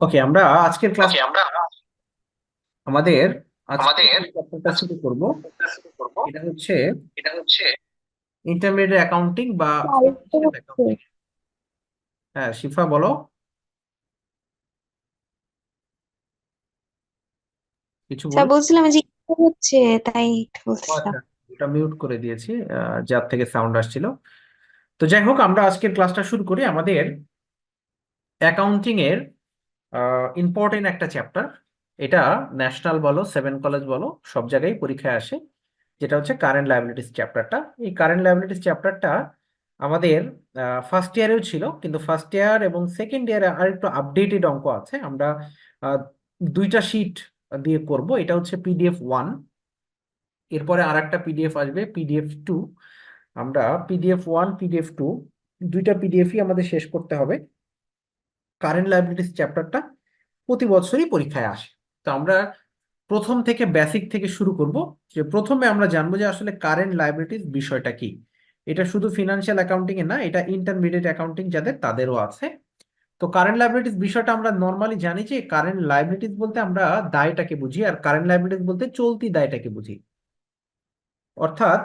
ওকে আমরা আজকের ক্লাস আমরা আমাদের আমাদের চ্যাপ্টারটা শুরু করব। এটা হচ্ছে এটা হচ্ছে ইন্টারমিডিয়েট অ্যাকাউন্টিং বা হ্যাঁ শিফা বলো। কিছু স্যার বলছিলাম যে হচ্ছে তাই বলছিলাম। আচ্ছা এটা মিউট করে দিয়েছি আহ, যার থেকে সাউন্ড আসছিল। তো যাই হোক আমরা আজকের ক্লাসটা শুরু করি আমাদের অ্যাকাউন্টিং এর ইম্পর্টেন্ট একটা চ্যাপ্টার এটা ন্যাশনাল বলো সেভেন কলেজ বলো, সব জায়গায় পরীক্ষায় আসে। যেটা হচ্ছে কারেন্ট লায়াবিলিটিস চ্যাপ্টারটা এই কারেন্ট লায়াবিলিটিস চ্যাপ্টারটা আমাদের ফার্স্ট ইয়ারেও ছিল, কিন্তু ফার্স্ট ইয়ার এবং সেকেন্ড ইয়ারে আর একটু আপডেটেড অঙ্ক আছে। আমরা দুইটা শিট দিয়ে করব। এটা হচ্ছে পিডিএফ ওয়ান এরপরে আর একটা পিডিএফ আসবে পিডিএফ টু আমরা পিডিএফ ওয়ান পিডিএফ টু দুইটা পিডিএফই আমাদের শেষ করতে হবে। কারেন্ট লায়াবিলিটিস চ্যাপ্টারটা প্রতি বছরই পরীক্ষায় আসে। তো আমরা প্রথম থেকে বেসিক থেকে শুরু করব যে প্রথমে আমরা জানব যে আসলে কারেন্ট লায়াবিলিটিস বিষয়টা কি। এটা শুধু ফিনান্সিয়াল অ্যাকাউন্টিং এ না, এটা ইন্টারমিডিয়েট অ্যাকাউন্টিং যাদের তাদেরও আছে। তো কারেন্ট লায়াবিলিটিস বিষয়টা আমরা নর্মালি জানি যে কারেন্ট লায়াবিলিটিস বলতে আমরা দায়টাকে বুঝি আর কারেন্ট লায়াবিলিটিস বলতে চলতি দায়টাকে বুঝি। অর্থাৎ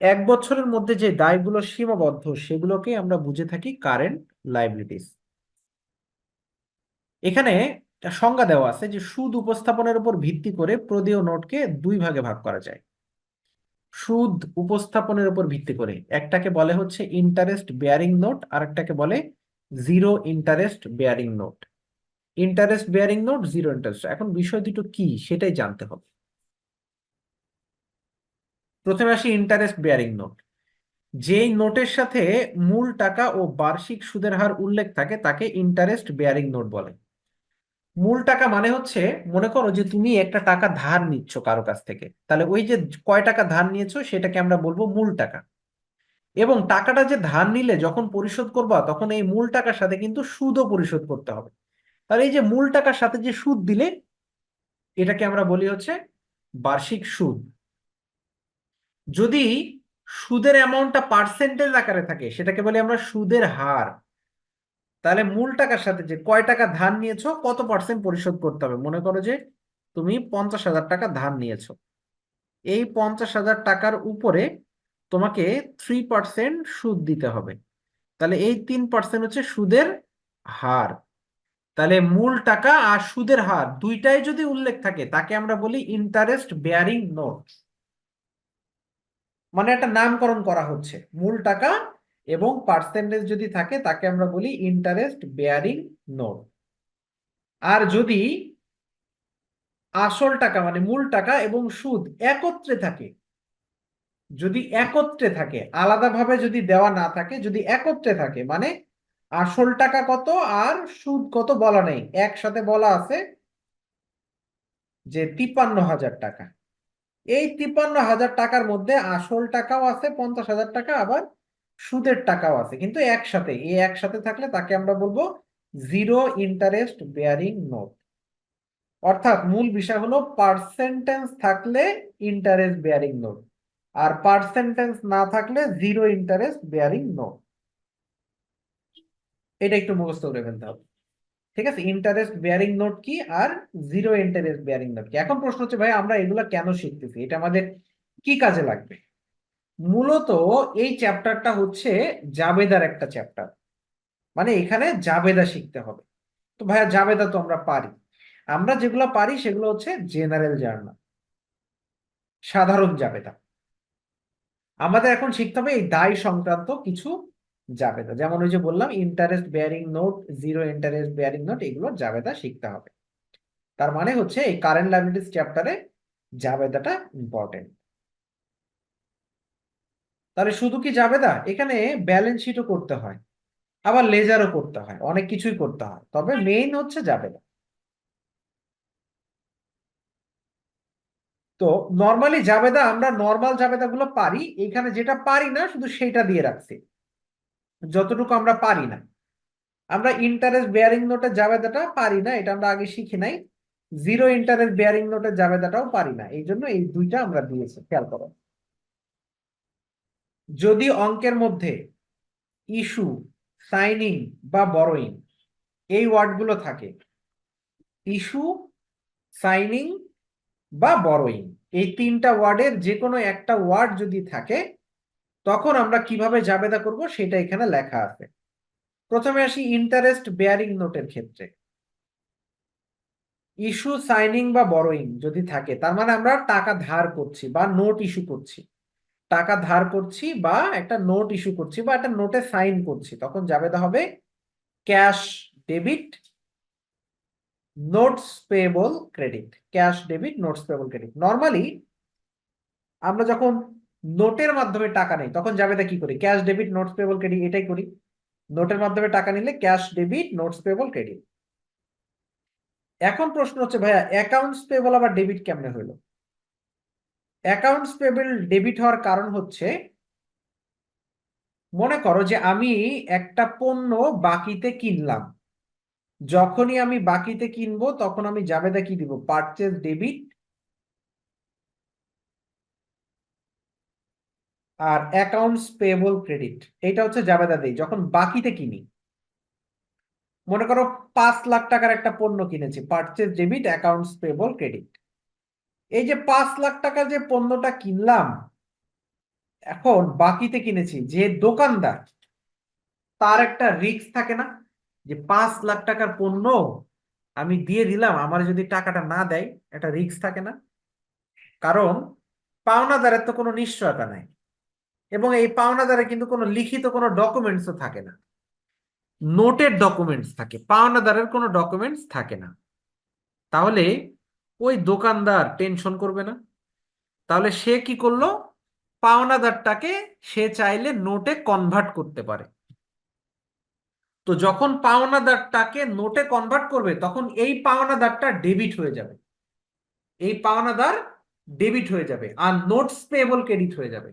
এক বছরের মধ্যে যে দায়গুলো সীমাবদ্ধ সেগুলোকে আমরা বুঝে থাকি কারেন্ট লায়াবিলিটিস এখানে সংজ্ঞা দেওয়া আছে যে সুদ উপস্থাপনের উপর ভিত্তি করে প্রদেয় নোটকে দুই ভাগে ভাগ করা যায়। সুদ উপস্থাপনের উপর ভিত্তি করে একটাকে বলে হচ্ছে ইন্টারেস্ট বেয়ারিং নোট আর একটাকে বলে zero interest bearing note interest bearing note zero interest এখন বিষয় দুটো কি সেটাই জানতে হবে। প্রথমে আসি ইন্টারেস্ট বেয়ারিং নোট যেই নোটের সাথে মূল টাকা ও বার্ষিক সুদের হার উল্লেখ থাকে, তাকে ইন্টারেস্ট বেয়ারিং নোট বলে। মূল টাকা মানে হচ্ছে, মনে করো যে তুমি একটা টাকা ধার নিচ্ছ কারও কাছ থেকে। তাহলে ওই যে কয় টাকা ধার নিয়েছো সেটাকে আমরা বলব মূল টাকা। এবং টাকাটা যে ধার নিলে যখন পরিশোধ করবা, তখন এই মূল টাকার সাথে কিন্তু সুদও পরিশোধ করতে হবে। তাহলে এই যে মূল টাকার সাথে যে সুদ দিলে, এটাকে আমরা বলি হচ্ছে বার্ষিক সুদ। যদি সুদের অ্যামাউন্টটা পার্সেন্টেজ আকারে থাকে, সেটাকে বলি আমরা সুদের হার। তাহলে মূল টাকার সাথে যে কয় টাকা ধার নিয়েছো, কত পার্সেন্ট পরিশোধ করতে হবে? মনে করো যে তুমি পঞ্চাশ হাজার টাকা ধার নিয়েছো। এই পঞ্চাশ হাজার টাকার উপরে তোমাকে থ্রি পার্সেন্ট সুদ দিতে হবে। তাহলে এই তিন পার্সেন্ট হচ্ছে সুদের হার। তাহলে মূল টাকা আর সুদের হার দুইটাই যদি উল্লেখ থাকে, তাকে আমরা বলি ইন্টারেস্ট বেয়ারিং নোট মানে একটা নামকরণ করা হচ্ছে। মূল টাকা এবং পার্সেন্টেজ যদি থাকে, তাকে আমরা বলি ইন্টারেস্ট বেয়ারিং নোট আর যদি আসল টাকা মানে মূল টাকা এবং সুদ একত্রে থাকে, যদি একত্রে থাকে, আলাদাভাবে যদি দেওয়া না থাকে, যদি একত্রে থাকে মানে আসল টাকা কত আর সুদ কত বলা নেই, একসাথে বলা আছে যে তিপ্পান্ন হাজার টাকা। এই তিপ্পান্ন হাজার টাকার মধ্যে আসল টাকাও আছে, পঞ্চাশ হাজার টাকা, আবার সুদের টাকাও আছে। কিন্তু একসাথে এই একসাথে থাকলে তাকে আমরা বলব জিরো ইন্টারেস্ট বেয়ারিং নোট অর্থাৎ মূল বিষয় হলো পার্সেন্টেজ থাকলে ইন্টারেস্ট বেয়ারিং নোট আর পার্সেন্টেজ না থাকলে জিরো ইন্টারেস্ট বেয়ারিং নোট এটা একটু মুখস্থ করে ফেলতে হবে। ঠিক আছে? ইন্টারেস্ট বেয়ারিং নোট কি আর জিরো ইন্টারেস্ট বেয়ারিং নোট কি? এখন প্রশ্ন হচ্ছে, ভাই, আমরা এগুলো কেন শিখতেছি? এটা আমাদের কি কাজে লাগবে? মূলত এই চ্যাপ্টারটা হচ্ছে জাবেদার একটা চ্যাপ্টার। মানে এখানে জাবেদা শিখতে হবে। তো ভাইয়া, জাবেদা তো আমরা পারি। আমরা যেগুলো পারি সেগুলো হচ্ছে জেনারেল জার্নাল। সাধারণ জাবেদা। আমাদের এখন শিখতে হবে এই দায় সংক্রান্ত কিছু জাবেদা। যেমন ওই যে বললাম interest bearing note zero interest bearing note এগুলো জাবেদা শিখতে হবে। তার মানে হচ্ছে এই কারেন্ট লাইবিলিটিস চ্যাপ্টারে জাবেদাটা ইম্পর্টেন্ট তাহলে শুধু কি জাবেদা এখানে ব্যালেন্স শিটও করতে হয়, আবার লেজারও করতে হয়, অনেক কিছুই করতে হয়, তবে মেইন হচ্ছে জাবেদা তো নর্মালি জাবেদা আমরা নর্মাল জাবেদা গুলো পারি, এখানে যেটা পারি না, শুধু সেটা দিয়ে রাখছি, যতটুকু আমরা পারি না। আমরা ইন্টারেস্ট বেয়ারিং নোটের জাবেদাটা পারি না, এটা আমরা আগে শিখি নাই জিরো ইন্টারেস্ট বেয়ারিং নোটের জাবেদাটাও পারি না, এই জন্য এই দুইটা আমরা দিয়েছি, খেয়াল করো। যদি অঙ্কের মধ্যে ইস্যু, সাইনিং বা বরোইং এই ওয়ার্ডগুলো থাকে, ইস্যু, সাইনিং বা বরোয়িং, এই তিনটা ওয়ার্ডের যে কোনো একটা ওয়ার্ড যদি থাকে, তখন আমরা কীভাবে জাবেদা করব সেটা এখানে লেখা আছে। প্রথমে আসি ইন্টারেস্ট বেয়ারিং নোটের ক্ষেত্রে। ইস্যু, সাইনিং বা বরোয়িং যদি থাকে, তার মানে আমরা টাকা ধার করছি বা নোট ইস্যু করছি। টাকা ধার করছি বা একটা নোট ইস্যু করছি বা একটা নোটে সাইন করছি, তখন জাবেদা হবে cash debit notes payable credit cash debit notes payable credit normally আমরা যখন নোটের মাধ্যমে টাকা নেই, তখন জাবেদা কি করি? Cash debit notes payable credit এটাই করি। নোটের মাধ্যমে টাকা নিলে cash debit notes payable credit এখন প্রশ্ন হচ্ছে, ভাইয়া অ্যাকাউন্টস পেয়েবল আবার ডেবিট কেমনে হইল? অ্যাকাউন্টস পেয়েবল ডেবিট হওয়ার কারণ হচ্ছে, মনে করো যে আমি একটা পণ্য বাকিতে কিনলাম। যখনই আমি বাকিতে কিনবো, তখন আমি জাবেদা কি দিব? পারচেজ ডেবিট আর অ্যাকাউন্টস পেয়েবল ক্রেডিট এটা হচ্ছে জাবেদা দেই, যখন বাকিতে কিনি। মনে করো পাঁচ লাখ টাকার একটা পণ্য কিনেছি purchase debit accounts payable credit এই যে পাঁচ লাখ টাকার যে পণ্যটা কিনলাম, এখন বাকিতে কিনেছি, যে দোকানদার, তার একটা রিস্ক থাকে না যে পাঁচ লাখ টাকার পণ্য আমি দিয়ে দিলাম, আমার যদি টাকাটা না দেয়, একটা রিস্ক থাকে না। কারণ পাওনাদারের তো কোনো নিশ্চয়তা নাই এবং এই পাওনাদারে কিন্তু কোনো লিখিত কোনো ডকুমেন্টসও থাকে না। নোটের ডকুমেন্টস থাকে, পাওনাদারের কোনো ডকুমেন্টস থাকে না। তাহলে ওই দোকানদার টেনশন করবে না। তাহলে সে কি করল? পাওনাদারটাকে সে চাইলে নোটে কনভার্ট করতে পারে। তো যখন পাওনাদারটাকে নোটে কনভার্ট করবে, তখন এই পাওনাদারটা ডেবিট হয়ে যাবে। এই পাওনাদার ডেবিট হয়ে যাবে আর নোটস পেয়েবল ক্রেডিট হয়ে যাবে।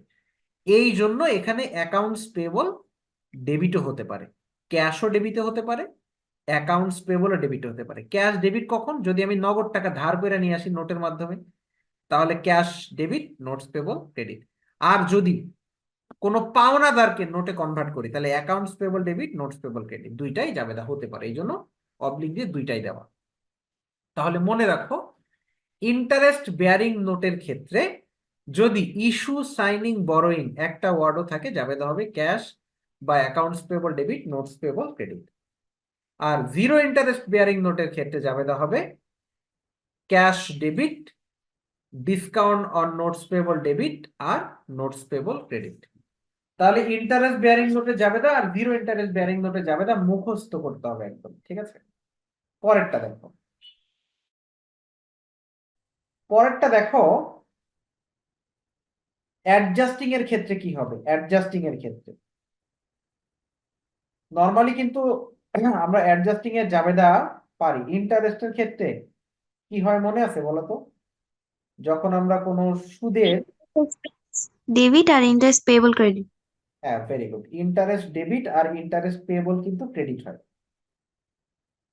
এই জন্য এখানে অ্যাকাউন্টস পেয়েবল ডেবিটও হতে পারে। ক্যাশও ডেবিটে হতে পারে। অ্যাকাউন্টস পেয়েবলও ডেবিট হতে পারে। ক্যাশ ডেবিট কখন? যদি আমি নগদ টাকা ধার করে নিয়ে আসি নোটের মাধ্যমে, তাহলে cash debit notes payable credit আর যদি কোনো পাওনাদারকে নোটে কনভার্ট করি, তাহলে accounts payable debit notes payable credit দুইটাই জাবেদা হতে পারে, এই জন্য অবলিক দিয়ে দুইটাই দেওয়া। তাহলে মনে রাখো ইন্টারেস্ট বেয়ারিং নোটের ক্ষেত্রে যদি ইস্যু সাইনিং বরোয়িং একটা ওয়ার্ডও থাকে, জাবেদা হবে ক্যাশ বা accounts payable debit notes payable credit আর জিরো ইন্টারেস্ট বেয়ারিং নোটের ক্ষেত্রে জাবেদা হবে cash debit discount on notes payable debit R notes payable credit তাহলে ইন্টারেস্ট বেয়ারিং নোটে যাবে না আর জিরো ইন্টারেস্ট বেয়ারিং নোটে যাবে না মুখস্থ করতে হবে একদম, ঠিক আছে? পরেরটা দেখো। পরেরটা দেখো অ্যাডজাস্টিং এর ক্ষেত্রে কি হবে? অ্যাডজাস্টিং এর ক্ষেত্রে। নর্মালি কিন্তু আমরা অ্যাডজাস্টিং এর জাবেদা পারি। ইন্টারেস্টের ক্ষেত্রে কি হয় মনে আছে বলো তো? যখন আমরা কোনো সুদের ডেবিট আর ইন্টারেস্ট পেয়েবল ক্রেডিট হ্যাঁ ভেরি গুড ইন্টারেস্ট ডেবিট আর ইন্টারেস্ট পেয়েবল কিন্তু ক্রেডিট হয়।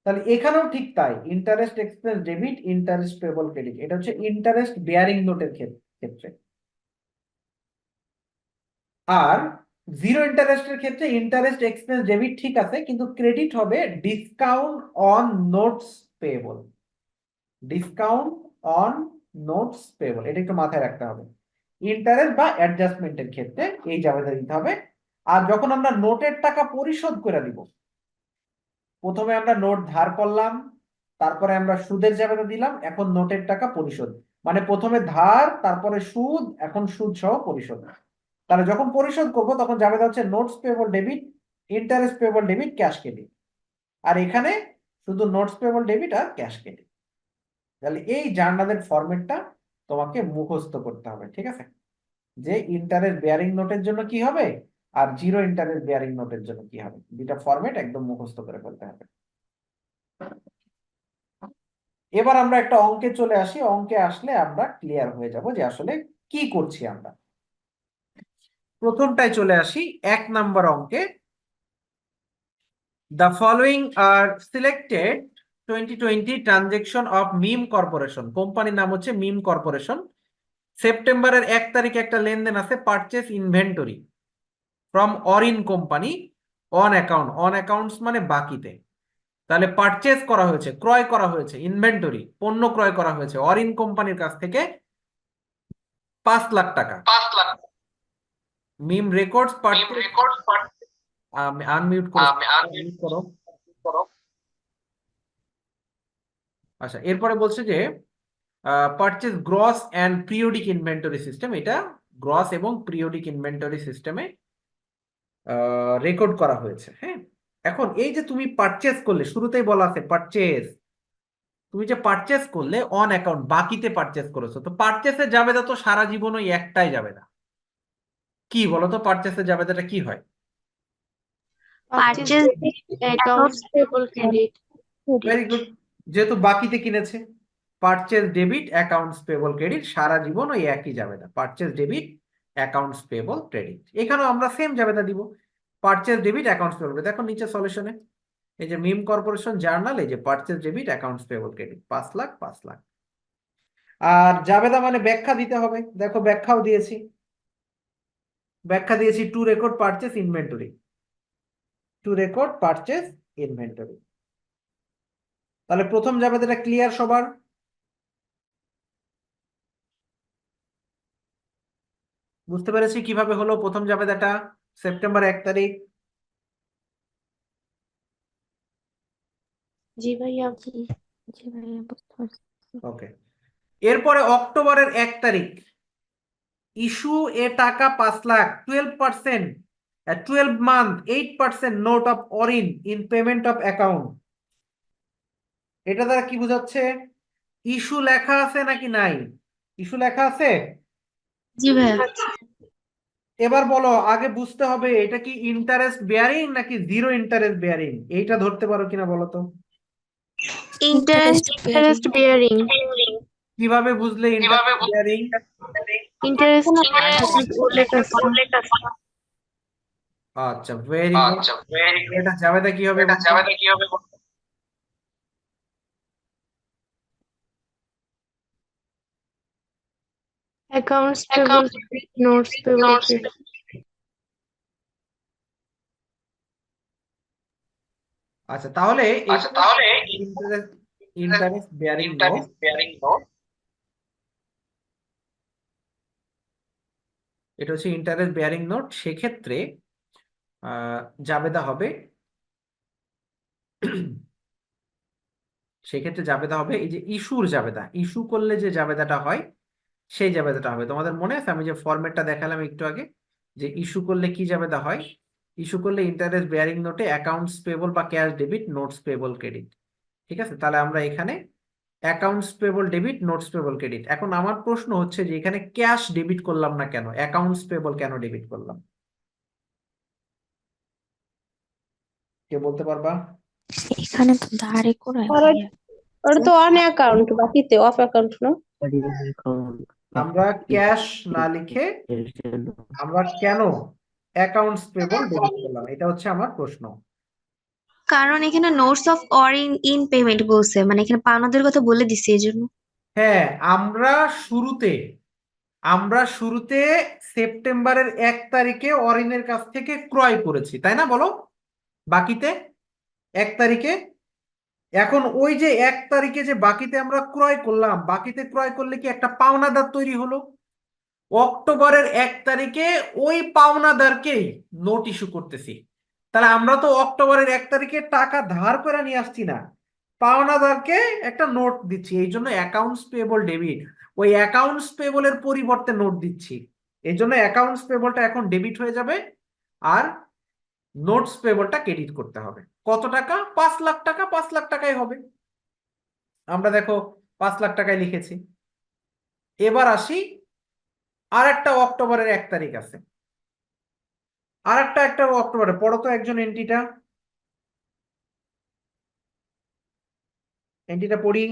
তাহলে এখানেও ঠিক তাই। Interest expense debit interest payable credit এটা হচ্ছে ইন্টারেস্ট বেয়ারিং নোটের ক্ষেত্রে। আর জিরো ইন্টারেস্টের ক্ষেত্রে ইন্টারেস্ট এক্সপেন্স ডেবিট ঠিক আছে, কিন্তু ক্রেডিট হবে discount on notes payable discount on notes payable এটা একটু মাথায় রাখতে হবে। ইন্টারেস্ট বা অ্যাডজাস্টমেন্টের ক্ষেত্রে এই জাবেদা দিতে হবে। আর যখন আমরা নোটের টাকা পরিশোধ করে দিব, প্রথমে আমরা নোট ধার করলাম, তারপরে আমরা সুদের জাবেদা দিলাম, এখন নোটের টাকা পরিশোধ। মানে প্রথমে ধার, তারপরে সুদ, এখন সুদ সহ পরিশোধ। তাহলে যখন পরিশোধ করব, তখন যাবে হচ্ছে notes payable debit interest payable debit cash credit আর এখানে শুধু নোটস পেবল ডেবিট আর ক্যাশ ক্রেডিট তাহলে এই জার্নালের ফরম্যাটটা তোমাকে মুখস্থ করতে হবে, ঠিক আছে? যে ইন্টারেস্ট বেয়ারিং নোটের জন্য কি হবে আর জিরো ইন্টারেস্ট বেয়ারিং নোটের জন্য কি হবে? দুইটা ফরম্যাট একদম মুখস্থ করে ফেলতে হবে। এবার আমরা একটা অঙ্কে চলে আসি। অঙ্কে আসলে আমরা ক্লিয়ার হয়ে যাব যে আসলে কি করছি আমরা। প্রথমটায় চলে আসি এক নাম্বার অঙ্কে। The following are selected twenty twenty transaction of Mim corporation কোম্পানির নাম হচ্ছে মিম কর্পোরেশন সেপ্টেম্বরের এক তারিখে একটা লেনদেন আছে purchase inventory from Orin company on account on accounts মানে বাকিতে। তাহলে পারচেজ করা হয়েছে, ক্রয় করা হয়েছে ইনভেন্টরি পণ্য ক্রয় করা হয়েছে। অরিন কোম্পানির কাছ থেকে পাঁচ লাখ টাকা। পাঁচ lakh Mim records Mim purchase record unmute করো করো করো আচ্ছা এরপরে বলছে যে purchase gross and periodic inventory system এটা গ্রস এবং পিরিয়ডিক ইনভেন্টরি সিস্টেমে রেকর্ড করা হয়েছে হ্যাঁ এখন এই যে তুমি পারচেজ করলে শুরুতেই বলা আছে পারচেজ তুমি যে পারচেজ করলে অন অ্যাকাউন্ট বাকিতে পারচেজ করেছ তো পারচেসে যাবে না তো সারা জীবন ওই একটাই যাবে না কি বলতো? তো পারচেসের জাবেদাটা কি হয়. ভেরি গুড যেহেতু বাকিতে কিনেছে purchase debit accounts payable credit সারা জীবন ওই একই জাবেদা purchase debit accounts payable credit এখানেও আমরা সেম জাবেদা দিব। পারচেজ ডেবিট অ্যাকাউন্টস পেবল দেখো নিচে সলিউশনে এই যে মিম কর্পোরেশন জার্নাল এই যে purchase debit accounts payable credit পাঁচ লাখ পাঁচ লাখ। আর জাবেদা মানে ব্যাখ্যা দিতে হবে। দেখো ব্যাখ্যাও দিয়েছি। ব্যাখ্যা দিয়েছি to record purchase inventory to record purchase inventory তাহলে প্রথম জাবেদাটা ক্লিয়ার সবার। বুঝতে পেরেছি কীভাবে হলো? প্রথম জাবেদাটা সেপ্টেম্বর এক তারিখ। জি ভাইয়া জি ভাইয়া বুঝতে পারছি। ওকে এরপরে অক্টোবরের এক তারিখ। ইস্যু এ টাকা পাঁচ lakh twelve percent twelve month eight percent note of Orin in payment of account এটা দ্বারা কি বোঝাচ্ছে? ইস্যু লেখা আছে নাকি নাই? ইস্যু লেখা আছে? জি এবার বলো আগে বুঝতে হবে এটা কি ইন্টারেস্ট বেয়ারিং নাকি জিরো ইন্টারেস্ট বেয়ারিং এইটা ধরতে পারো কিনা বলো তো? Interest Interest bearing. কীভাবে বুঝলে ইন্টারেস্ট বেয়ারিং Interest উল্লেখ আছে আচ্ছা ভেরি গুড আচ্ছা ভেরি গুড এটা জাবেদা কি হবে এটা জাবেদা কি হবে. আচ্ছা তাহলে আচ্ছা তাহলে interest interest bearing note interest bearing note এটা হচ্ছে ইন্টারেস্ট বেয়ারিং নোট সেক্ষেত্রে জাবেদা হবে, সেক্ষেত্রে জাবেদা হবে এই যে ইস্যুর জাবেদা। ইস্যু করলে যে জাবেদাটা হয়, সেই জাবেদাটা হবে। তোমাদের মনে আছে? আমি যে ফরম্যাটটা দেখালাম একটু আগে, যে ইস্যু করলে কি জাবেদা হয়? ইস্যু করলে ইন্টারেস্ট বেয়ারিং নোটে অ্যাকাউন্টস পেবল বা cash debit notes payable credit ঠিক আছে? তাহলে আমরা এখানে accounts payable debit notes payable credit এখন আমার প্রশ্ন হচ্ছে যে এখানে ক্যাশ ডেবিট করলাম না কেন? অ্যাকাউন্টস পেবল কেন ডেবিট করলাম? কে বলতে পারবা? এখানে তো ধারে করে. ওটা তো অন অ্যাকাউন্ট বাকিতে অফ অ্যাকাউন্ট না আমরা ক্যাশ না লিখে আমরা কেন অ্যাকাউন্টস পেবল ডেবিট করলাম? এটা হচ্ছে আমার প্রশ্ন। কারণ এখানে notes of Orin in payment বলছে। মানে এখানে পাওনাদের কথা বলে দিছে এই জন্য হ্যাঁ আমরা শুরুতে আমরা শুরুতে সেপ্টেম্বরের এক তারিখে অরিনের কাছ থেকে ক্রয় করেছি, তাই না বলো? বাকিতে? এক তারিখে? এখন ওই যে এক তারিখে যে বাকিতে আমরা ক্রয় করলাম, বাকিতে ক্রয় করলে কি একটা পাওনাদার তৈরি হলো? অক্টোবরের এক তারিখে ওই পাওনাদারকেই নোট ইস্যু করতেছি। তাহলে আমরা তো অক্টোবরের এক তারিখে টাকা ধার করে নিয়ে আসছি না। পাওনাদারকে একটা নোট দিচ্ছি, এই জন্য অ্যাকাউন্টস পেবল ডেবিট ওই অ্যাকাউন্টস পেবলের পরিবর্তে নোট দিচ্ছি। এই জন্য অ্যাকাউন্টস পেবলটা এখন ডেবিট হয়ে যাবে আর নোটস পেবলটা ক্রেডিট করতে হবে। কত টাকা? পাঁচ লাখ টাকা, পাঁচ লাখ টাকাই হবে। আমরা দেখো পাঁচ লাখ টাকায় লিখেছি। এবার আসি আর একটা অক্টোবরের এক তারিখ আছে। আর একটা একটা অক্টোবরে পড়ো তো একজন এন্ট্রিটা এন্ট্রিটা পড়ি।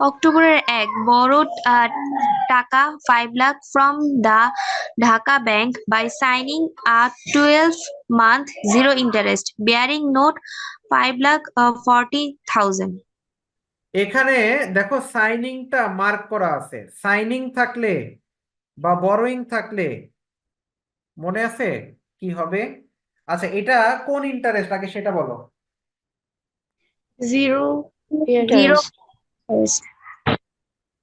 অক্টোবরের এক বড় টাকা five lakh from the Dhaka bank by signing a twelve month zero interest bearing note five lakh forty thousand এখানে দেখো সাইনিংটা মার্ক করা আছে। সাইনিং থাকলে বা বরোয়িং থাকলে মনে আছে? কি হবে? আচ্ছা এটা কোন ইন্টারেস্ট আগে সেটা বলো।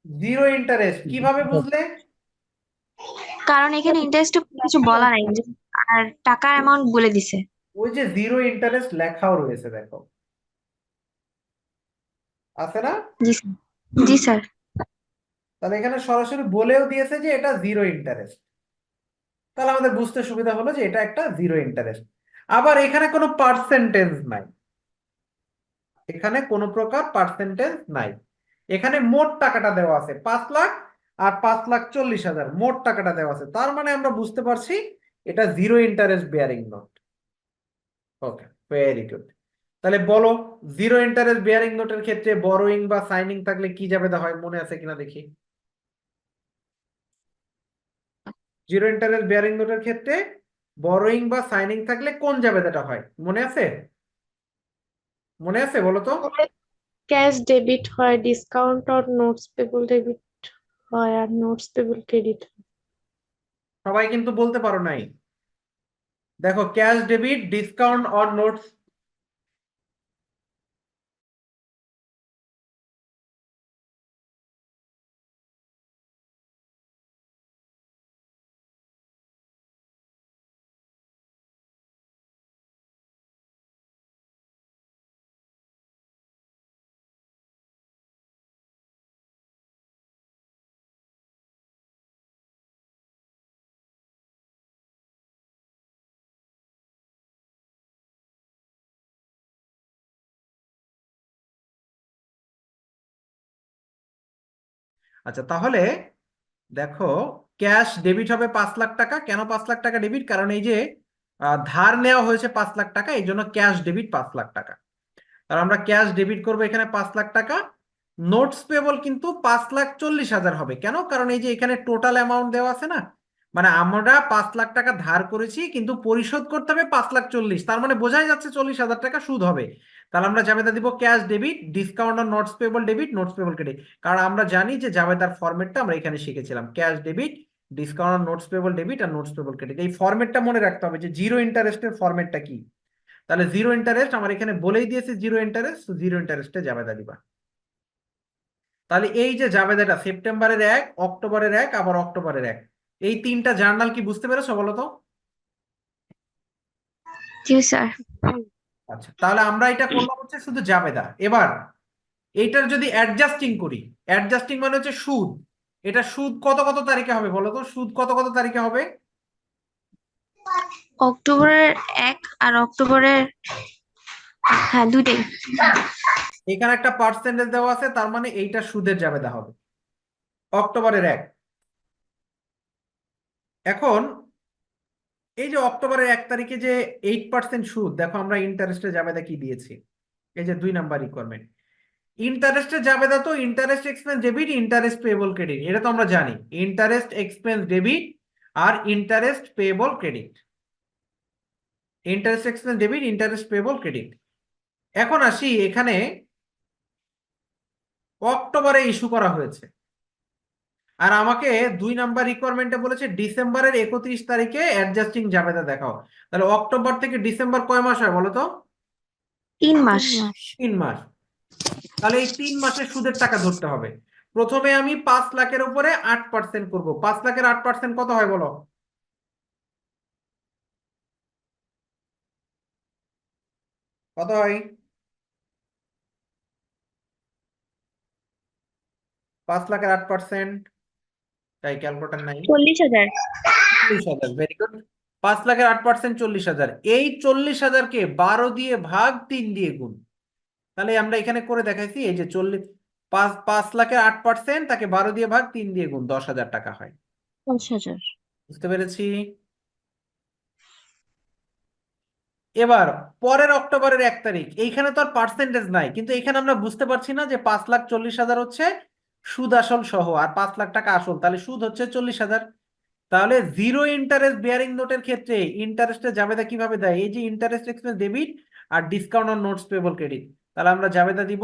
জিরো ইন্টারেস্ট কীভাবে বুঝলে? কারণ এখানে ইন্টারেস্ট কিছু বলা নাই আর টাকার অ্যামাউন্ট বলে দিছে। ওই যে জিরো ইন্টারেস্ট লেখাও রয়েছে দেখো। আছে না? জি স্যার। জি স্যার। তাহলে এখানে সরাসরি বলেও দিয়েছে যে এটা জিরো ইন্টারেস্ট তাহলে আমাদের বুঝতে সুবিধা হলো যে এটা একটা জিরো ইন্টারেস্ট আবার এখানে কোনো পার্সেন্টেজ নাই। এখানে কোনো প্রকার পার্সেন্টেজ নাই। এখানে মোট টাকাটা দেওয়া আছে পাঁচ লাখ আর পাঁচ লাখ চল্লিশ হাজার। মোট টাকাটা দেওয়া আছে। তার মানে আমরা বুঝতে পারছি এটা zero interest bearing note okay very good তাহলে বলো জিরো ইন্টারেস্ট বেয়ারিং নোটের ক্ষেত্রে বরোইং বা সাইনিং থাকলে কি যাবে হয়? মনে আছে কিনা দেখি। জিরো ইন্টারেস্ট বেয়ারিং নোটের ক্ষেত্রে বরোয়িং বা সাইনিং থাকলে কোন জাবেদাটা হয়? মনে আছে? মনে আছে বলো তো? ক্যাশ ডেবিট হয় discount or notes payable debit হয় আর নোটস পেবল ক্রেডিট সবাই কিন্তু বলতে পারো নাই। দেখো cash debit discount or notes আচ্ছা তাহলে দেখো, ক্যাশ ডেবিট হবে পাঁচ লাখ টাকা। কেন পাঁচ লাখ টাকা ডেবিট? কারণ এই যে ধার নেওয়া হয়েছে পাঁচ লাখ টাকা, এই জন্য ক্যাশ ডেবিট পাঁচ লাখ টাকা। আর আমরা ক্যাশ ডেবিট করব এখানে পাঁচ লাখ টাকা। নোটস পেবল কিন্তু পাঁচ লাখ চল্লিশ হাজার হবে। কেন? কারণ এই যে এখানে টোটাল অ্যামাউন্ট দেওয়া আছে না মানে আমরা পাঁচ লাখ টাকা ধার করেছি, কিন্তু পরিশোধ করতে হবে পাঁচ লাখ চল্লিশ। তার মানে বোঝাই যাচ্ছে চল্লিশ হাজার টাকা সুদ হবে। তাহলে আমরা জাবেদা দিব cash debit, discount on notes payable debit, notes payable credit. কারণ আমরা জানি যে জাবেদার ফরম্যাটটা আমরা এখানে শিখেছিলাম। Cash debit, discount on notes payable debit R notes payable credit. এই ফরম্যাটটা মনে রাখতে হবে যে জিরো ইন্টারেস্টের ফরম্যাটটা কি? তাহলে জিরো ইন্টারেস্ট, আমার এখানে বলেই দিয়েছে জিরো ইন্টারেস্ট জিরো ইন্টারেস্টে জাবেদা দিবা। তাহলে এই যে জাবেদাটা, সেপ্টেম্বরের এক, অক্টোবরের এক, আবার অক্টোবরের এক। এই তিনটা জার্নাল কি বুঝতে পেরেছ বলো তো? জি স্যার। আচ্ছা তাহলে আমরা এটা করলাম হচ্ছে শুধু জাবেদা। এবার এইটার যদি অ্যাডজাস্টিং করি অ্যাডজাস্টিং মানে হচ্ছে সুদ। এটা সুদ কত কত তারিখে হবে বলো তো? সুদ কত কত তারিখে হবে? অক্টোবরের এক আর অক্টোবরের হ্যাঁ দুইটাই। এখানে একটা পার্সেন্টেজ দেওয়া আছে তার মানে এইটা সুদের জাবেদা হবে। অক্টোবরের এক। এখন এই যে অক্টোবরের এক তারিখে যে এইট পার্সেন্ট সুদ, দেখো আমরা ইন্টারেস্টে জাবেদা কি দিয়েছি? এই যে দুই নাম্বার রিকোয়ারমেন্ট ইন্টারেস্টে জাবেদা তো interest expense debit interest payable credit এটা তো আমরা জানি। ইন্টারেস্ট এক্সপেন্স ডেবিট আর interest payable credit interest expense debit interest payable credit এখন আসি, এখানে অক্টোবরে ইস্যু করা হয়েছে। আর আমাকে দুই নাম্বার রিকোয়ারমেন্টে বলেছে ডিসেম্বরের একত্রিশ তারিখে অ্যাডজাস্টিং জাবেদা দেখাও। তাহলে অক্টোবর থেকে ডিসেম্বর কয় মাস হয় বলো তো? তিন মাস। তিন মাস। তাহলে এই তিন মাসের সুদের টাকা ধরতে হবে। প্রথমে আমি পাঁচ লাখের উপরে আট পার্সেন্ট করব। পাঁচ লাখের আট পার্সেন্ট কত হয় বলো? কত হয়? পাঁচ লাখের আট পার্সেন্ট তাই ক্যালকুলেটর নাই। চল্লিশ হাজার। চল্লিশ হাজার ভেরি গুড পাঁচ লাখের আট পার্সেন্ট চল্লিশ হাজার। এই চল্লিশ হাজারকে বারো দিয়ে ভাগ তিন দিয়ে গুণ। তাহলে আমরা এখানে করে দেখাইছি এই যে চল্লিশ পাঁচ পাঁচ লাখের আট পার্সেন্ট তাকে বারো দিয়ে ভাগ তিন দিয়ে গুণ দশ হাজার টাকা হয়। দশ হাজার। বুঝতে পেরেছি? এবার পরের অক্টোবরের এক তারিখ। এইখানে তো আর পার্সেন্টেজ নাই কিন্তু এখানে আমরা বুঝতে পারছি না যে পাঁচ লাখ চল্লিশ হাজার হচ্ছে সুদ আসল সহ, আর পাঁচ লাখ টাকা আসল, তাহলে সুদ হচ্ছে চল্লিশ হাজার। তাহলে জিরো ইন্টারেস্ট বেয়ারিং নোটের ক্ষেত্রে ইন্টারেস্টে জাবেদা কীভাবে দেয়? এই যে interest expense debit R discount on notes payable credit তাহলে আমরা জাবেদা দিব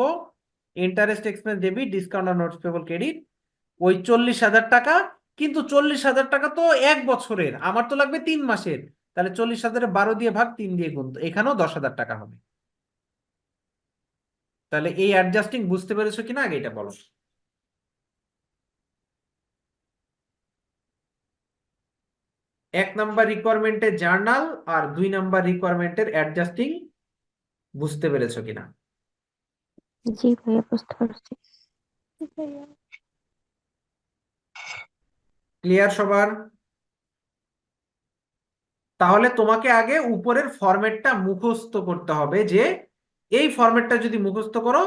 interest expense debit discount on notes payable credit ওই চল্লিশ হাজার টাকা, কিন্তু চল্লিশ হাজার টাকা তো এক বছরের, আমার তো লাগবে তিন মাসের। তাহলে চল্লিশ হাজারে বারো দিয়ে ভাগ তিন দিয়ে গুণতো এখানেও দশ হাজার টাকা হবে। তাহলে এই অ্যাডজাস্টিং বুঝতে পেরেছ কিনা? আগে এটা বলো। এক নাম্বার রিকোয়ারমেন্টের জার্নাল আর দুই নাম্বার রিকোয়ারমেন্টের অ্যাডজাস্টিং বুঝতে পেরেছ কিনা? জি ভাইয়া বুঝতে পারছি। ক্লিয়ার সবার? তাহলে তোমাকে আগে উপরের ফরম্যাটটা মুখস্থ করতে হবে যে এই ফরম্যাটটা যদি মুখস্থ করো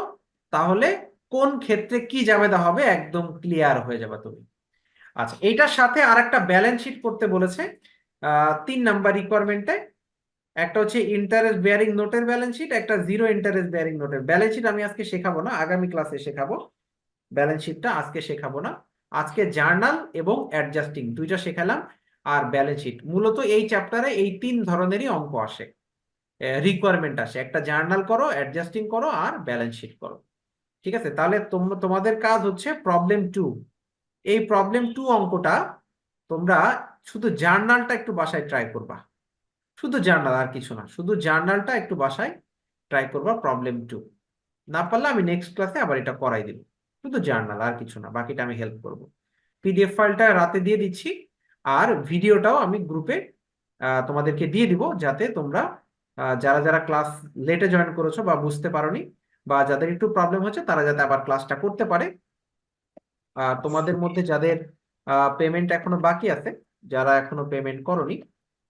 তাহলে কোন ক্ষেত্রে কি জামেদা হবে একদম ক্লিয়ার হয়ে যাবে তুমি। আচ্ছা এইটার সাথে আর একটা ব্যালেন্স শিট করতে বলেছে তিন নাম্বার রিকোয়ারমেন্টে একটা হচ্ছে ইন্টারেস্ট বেয়ারিং নোটের ব্যালেন্স শিট একটা জিরো ইন্টারেস্ট বেয়ারিং নোটের ব্যালেন্স শিট আমি আজকে শেখাবো না, আগামী ক্লাসে শেখাবো। ব্যালেন্স শিটটা আজকে শেখাবো না। আজকে জার্নাল এবং অ্যাডজাস্টিং দুইটা শেখালাম। আর ব্যালেন্স শিট মূলত এই চ্যাপ্টারে এই তিন ধরনেরই অঙ্ক আসে। রিকোয়ারমেন্ট আসে। একটা জার্নাল করো অ্যাডজাস্টিং করো, আর ব্যালেন্স শিট করো। ঠিক আছে? তাহলে তোম- তোমাদের কাজ হচ্ছে প্রবলেম টু এই প্রবলেম টু অঙ্কটা তোমরা শুধু জার্নালটা একটু বাসায় ট্রাই করবা। শুধু জার্নাল আর কিছু না, শুধু জার্নালটা একটু বাসায় ট্রাই করবা প্রবলেম টু না পারলে আমি নেক্সট ক্লাসে আবার এটা করাই দিব। শুধু জার্নাল আর কিছু না, বাকিটা আমি হেল্প করব। পিডিএফ ফাইলটা রাতে দিয়ে দিচ্ছি আর ভিডিওটাও আমি গ্রুপে তোমাদেরকে দিয়ে দিব যাতে তোমরা যারা যারা ক্লাস লেটে জয়েন করেছ বা বুঝতে পারোনি বা যাদের একটু প্রবলেম হচ্ছে তারা যাতে আবার ক্লাসটা করতে পারে। তোমাদের মধ্যে যাদের পেমেন্ট এখনও বাকি আছে, যারা এখনও পেমেন্ট করনি,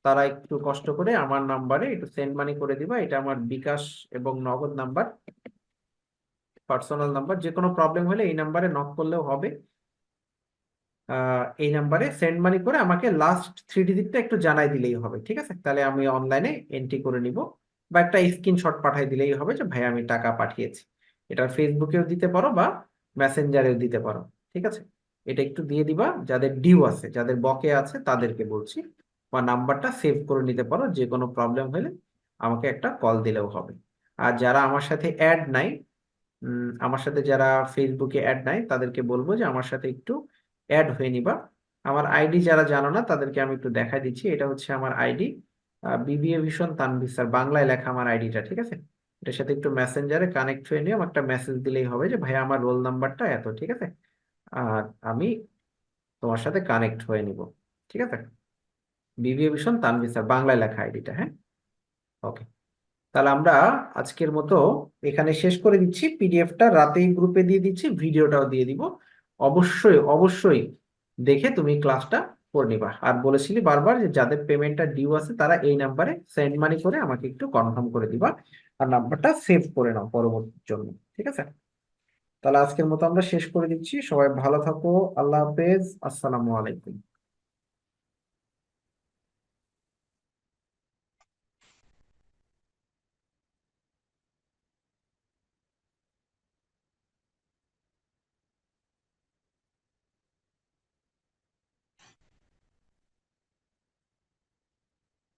তারা একটু কষ্ট করে আমার নাম্বারে একটু সেন্ড মানি করে দিবা। এটা আমার বিকাশ এবং নগদ নাম্বার পার্সোনাল নাম্বার যে কোনো প্রবলেম হলে এই নাম্বারে নক করলেও হবে। এই নাম্বারে সেন্ড মানি করে আমাকে লাস্ট থ্রি ডিজিটটা একটু জানাই দিলেই হবে, ঠিক আছে? তাহলে আমি অনলাইনে এন্ট্রি করে নিব বা একটা স্ক্রিনশট পাঠিয়ে দিলেই হবে যে, ভাই, আমি টাকা পাঠিয়েছি। এটা ফেসবুকেও দিতে পারো বা মেসেঞ্জারেও দিতে পারো। ঠিক আছে? এটা একটু দিয়ে দিবা, যাদের ডিউ আছে, যাদের বকে আছে, তাদেরকে বলছি। বা নাম্বারটা সেভ করে নিতে পারো, যে কোনো প্রবলেম হলে আমাকে একটা কল দিলেও হবে। আর যারা আমার সাথে অ্যাড নাই আমার সাথে যারা ফেসবুকে অ্যাড নাই, তাদেরকে বলব যে আমার সাথে একটু অ্যাড হয়ে নিবা। আমার আইডি যারা জানো না, তাদেরকে আমি একটু দেখাই দিচ্ছি। এটা হচ্ছে আমার আইডি বিবিএ ভীষণ তানভীর স্যার বাংলায় লেখা আমার আইডিটা ঠিক আছে? এটার সাথে একটু মেসেঞ্জারে কানেক্ট হয়ে নিয়ে আমার একটা মেসেজ দিলেই হবে যে ভাই আমার রোল নাম্বারটা এত, ঠিক আছে? আর আমি তোমার সাথে কানেক্ট হয়ে নিব, ঠিক আছে? বিবিএ ভীষণ তানভীর স্যার, বাংলায় লেখা আইডিটা হ্যাঁ? ওকে তাহলে আমরা আজকের মতো এখানে শেষ করে দিচ্ছি। পিডিএফটা রাতেই গ্রুপে দিয়ে দিচ্ছি, ভিডিওটাও দিয়ে দিব। অবশ্যই অবশ্যই দেখে তুমি ক্লাসটা করে নিবা। আর বলেছিলি বারবার যে যাদের পেমেন্টটা ডিউ আছে, তারা এই নাম্বারে সেন্ড মানি করে আমাকে একটু কনফার্ম করে দিবা। আর নাম্বারটা সেভ করে নাও পরবর্তীর জন্য, ঠিক আছে? তাহলে আজকের মতো আমরা শেষ করে দিচ্ছি। সবাই ভালো থাকো। আল্লাহ হাফেজ। আসসালামু আলাইকুম।